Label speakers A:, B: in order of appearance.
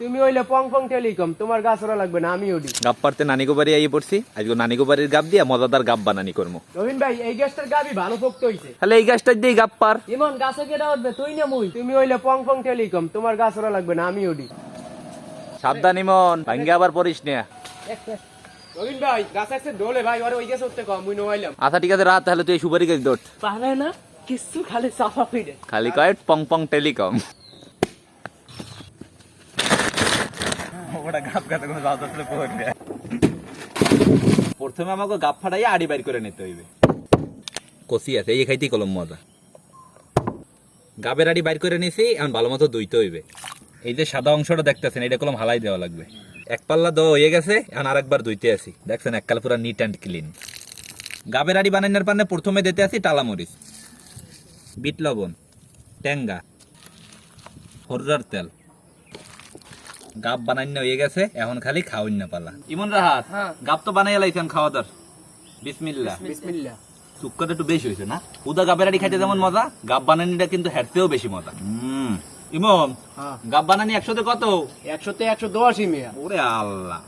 A: তুমি হইলে পং পং টেলিকম তোমার গাছ ওরা লাগবে না আমি ওডি
B: গাব পারতে নানিকো বাড়ি আইয়ে পড়ছি আজকে নানিকো বাড়ির গাব দিয়া মজাদার গাব বানানি করব
A: রবিন ভাই এই গাছটার গাবি ভালো পোক্ত হইছে।
B: তাহলে এই গাছটা দিয়ে গাব পার।
A: ইমন গাছে কেটা উঠবে তুই না মুই। তুমি হইলে পং পং টেলিকম তোমার গাছ ওরা লাগবে না আমি ওডি
B: সাবধান ইমন ভাঙ্গে আবার পড়িস না।
A: রবিন ভাই গাছ আছে দোলে ভাই ওরে ওই গাছ উঠতে কম মুই নইলাম
B: আচ্ছা ঠিক আছে রাত তাহলে তুই সুপারি গাছ দোট
A: পারে না কিছু খালি সাফা ফিরে।
B: খালি কয় পং পং টেলিকম। প্রথমে আমাকে গাপ ফাটাইয়া আড়ি বাইর করে নিতে হইবে। কষি আছে, এই খাইতেই কলম মজা। গাবের আড়ি বাইর করে নিছি, এখন ভালো মতো দইতে হইবে। এই যে সাদা অংশটা দেখতেছেন, এটা কলম হালাই দেওয়া লাগবে। এক পাল্লা দেওয়া হয়ে গেছে, এখন আরেকবার দইতে আসি দেখছেন এককাল পুরো নিট অ্যান্ড ক্লিন গাবের আড়ি বানানোর পানে প্রথমে দিতে আসি টালামরিচ, বিট লবণ ট্যাঙ্গা হররার তেল। গাব বানাই হয়ে গেছে এখন খালি খাওয়াই না পালা। ইমন রাহাত
A: গাপ
B: গাব তো বানাই লাইছেন খাওয়া দর বিসমিল্লা
A: বিসমিল্লা
B: চুক্কাটা একটু বেশি হয়েছে না? উদা গাবের আড়ি খাইতে যেমন মজা গাব বানানিটা কিন্তু হেঁটতেও বেশি মজা। হুম। ইমন
A: হ্যাঁ।
B: গাব বানানি একশোতে কত?
A: একশোতে একশো দশ ইমিয়া।
B: ওরে আল্লাহ।